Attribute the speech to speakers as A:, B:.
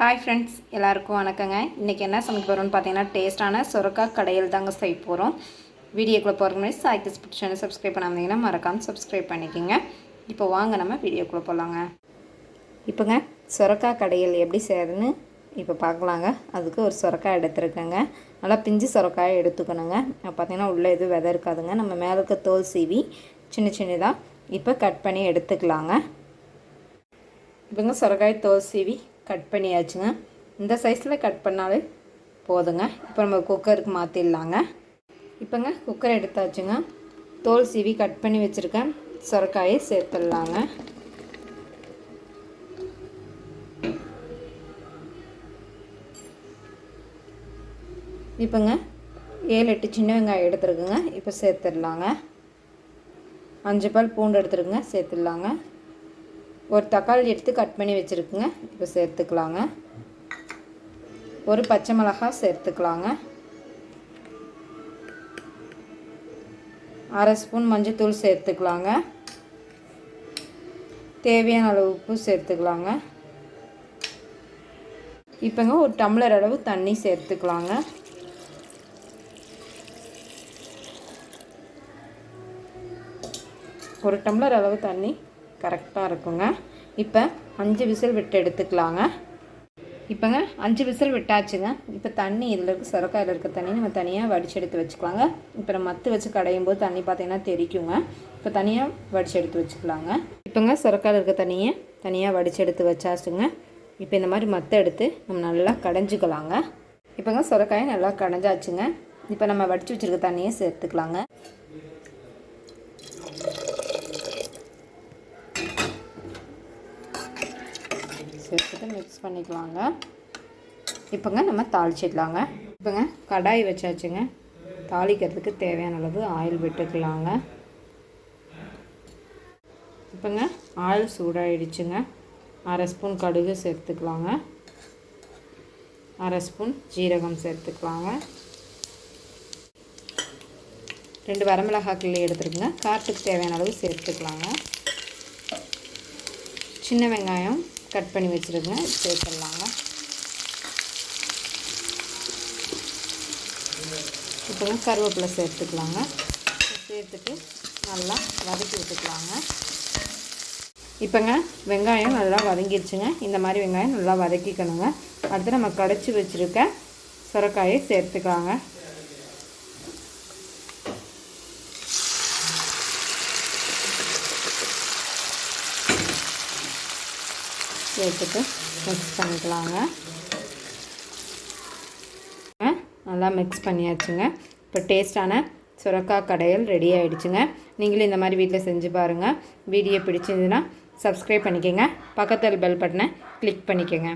A: Hi friends எல்லாருக்கும் வணக்கங்க. இன்றைக்கி என்ன சமைக்க போகிறோம்னு பார்த்தீங்கன்னா டேஸ்ட்டான சுரக்காய் கடையில் தாங்க செய்ய போகிறோம் வீடியோக்குள்ளே போகிற முன்னாடி சாய்க்கிஸ் சேனல் சப்ஸ்கிரைப் பண்ணாமீங்கன்னா மறக்காமல் சப்ஸ்கிரைப் பண்ணிக்கோங்க. இப்போ வாங்க நம்ம வீடியோக்குள்ளே போகலாங்க இப்போங்க சுரக்காய் கடையில் எப்படி செய்யறதுன்னு இப்போ பார்க்கலாங்க. அதுக்கு ஒரு சுரக்காய் எடுத்துருக்கேங்க. நல்லா பிஞ்சு சுரக்காயை எடுத்துக்கணுங்க. பார்த்தீங்கன்னா உள்ளே எதுவும் விதை இருக்காதுங்க. நம்ம மேலே இருக்க தோல் சீவி சின்ன சின்னதாக இப்போ கட் பண்ணி எடுத்துக்கலாங்க. இப்போங்க சுரக்காய் தோல் சீவி கட் பண்ணியாச்சுங்க. இந்த சைஸில் கட் பண்ணாலே போதுங்க. இப்போ நம்ம குக்கருக்கு மாற்றிடலாங்க இப்போங்க குக்கர் எடுத்தாச்சுங்க. தோல் சீவி கட் பண்ணி வச்சுருக்கேன். சுரக்காயை சேர்த்துடலாங்க. இப்போங்க ஏழு எட்டு சின்ன வெங்காயம் எடுத்துருக்குங்க. இப்போ சேர்த்துடலாங்க. அஞ்சு பால் பூண்டு எடுத்துருக்குங்க. சேர்த்துடலாங்க. ஒரு தக்காளி எடுத்து கட் பண்ணி வச்சுருக்குங்க. இப்போ சேர்த்துக்கலாங்க. ஒரு பச்சை மிளகாய் சேர்த்துக்கலாங்க. அரை ஸ்பூன் மஞ்சத்தூள் சேர்த்துக்கலாங்க. தேவையான அளவு உப்பு சேர்த்துக்கலாங்க. இப்போங்க ஒரு டம்ளர் அளவு தண்ணி சேர்த்துக்கலாங்க. ஒரு டம்ளர் அளவு தண்ணி கரெக்டாக இருக்குங்க. இப்போ அஞ்சு விசில் விட்டு எடுத்துக்கலாங்க. இப்போங்க அஞ்சு விசில் விட்டாச்சுங்க. இப்போ தண்ணி இதில் இருக்க சுரக்காயில் இருக்க தண்ணி நம்ம தனியாக வடிச்சு எடுத்து வச்சுக்கலாங்க. இப்போ நம்ம மத்து வச்சு கடையும் போது தண்ணி பார்த்தீங்கன்னா தெரிக்குங்க. இப்போ தனியாக வடிச்சு எடுத்து வச்சுக்கலாங்க. இப்போங்க சுரக்காயில் இருக்க தண்ணியை தனியாக வடிச்சு எடுத்து வச்சாச்சுங்க. இப்போ இந்த மாதிரி மத்தை எடுத்து நம்ம நல்லா கடைஞ்சிக்கலாங்க. இப்போங்க சுரக்காயை நல்லா கடைஞ்சாச்சுங்க. இப்போ நம்ம வடித்து வச்சுருக்க தண்ணியை சேர்த்துக்கலாங்க. சேர்த்துட்டு மிக்ஸ் பண்ணிக்கலாங்க. இப்போங்க நம்ம தாளிச்சிடலாங்க. இப்போங்க கடாய் வச்சாச்சுங்க. தாளிக்கிறதுக்கு தேவையான அளவு ஆயில் விட்டுக்கலாங்க. இப்போங்க ஆயில் சூடாகிடுச்சுங்க அரை ஸ்பூன் கடுகு சேர்த்துக்கலாங்க. அரை ஸ்பூன் ஜீரகம் சேர்த்துக்கலாங்க. ரெண்டு வரமிளகா கிள்ளி எடுத்துருக்குங்க. காரத்துக்கு தேவையான அளவு சேர்த்துக்கலாங்க. சின்ன வெங்காயம் கட் பண்ணி வச்சுருங்க. சேர்த்துடலாங்க இப்போ கருவேப்பிலை சேர்த்துக்கலாங்க. சேர்த்துட்டு நல்லா வதக்கி விட்டுக்கலாங்க. இப்போங்க வெங்காயம் நல்லா வதங்கிடுச்சுங்க இந்த மாதிரி வெங்காயம் நல்லா வதக்கிக்கணுங்க. அடுத்து நம்ம கடைச்சி வச்சுருக்க சுரக்காயை சேர்த்துக்கலாங்க. சேர்த்துட்டு மிக்ஸ் பண்ணிக்கலாங்க. நல்லா மிக்ஸ் பண்ணியாச்சுங்க. இப்போ டேஸ்டான சுரக்காய் கடையல் ரெடி ஆகிடுச்சுங்க நீங்களும் இந்த மாதிரி வீட்டில் செஞ்சு பாருங்கள் வீடியோ பிடிச்சிருந்துன்னா சப்ஸ்கிரைப் பண்ணிக்கோங்க. பக்கத்தில் பெல் பட்டனை கிளிக் பண்ணிக்கோங்க.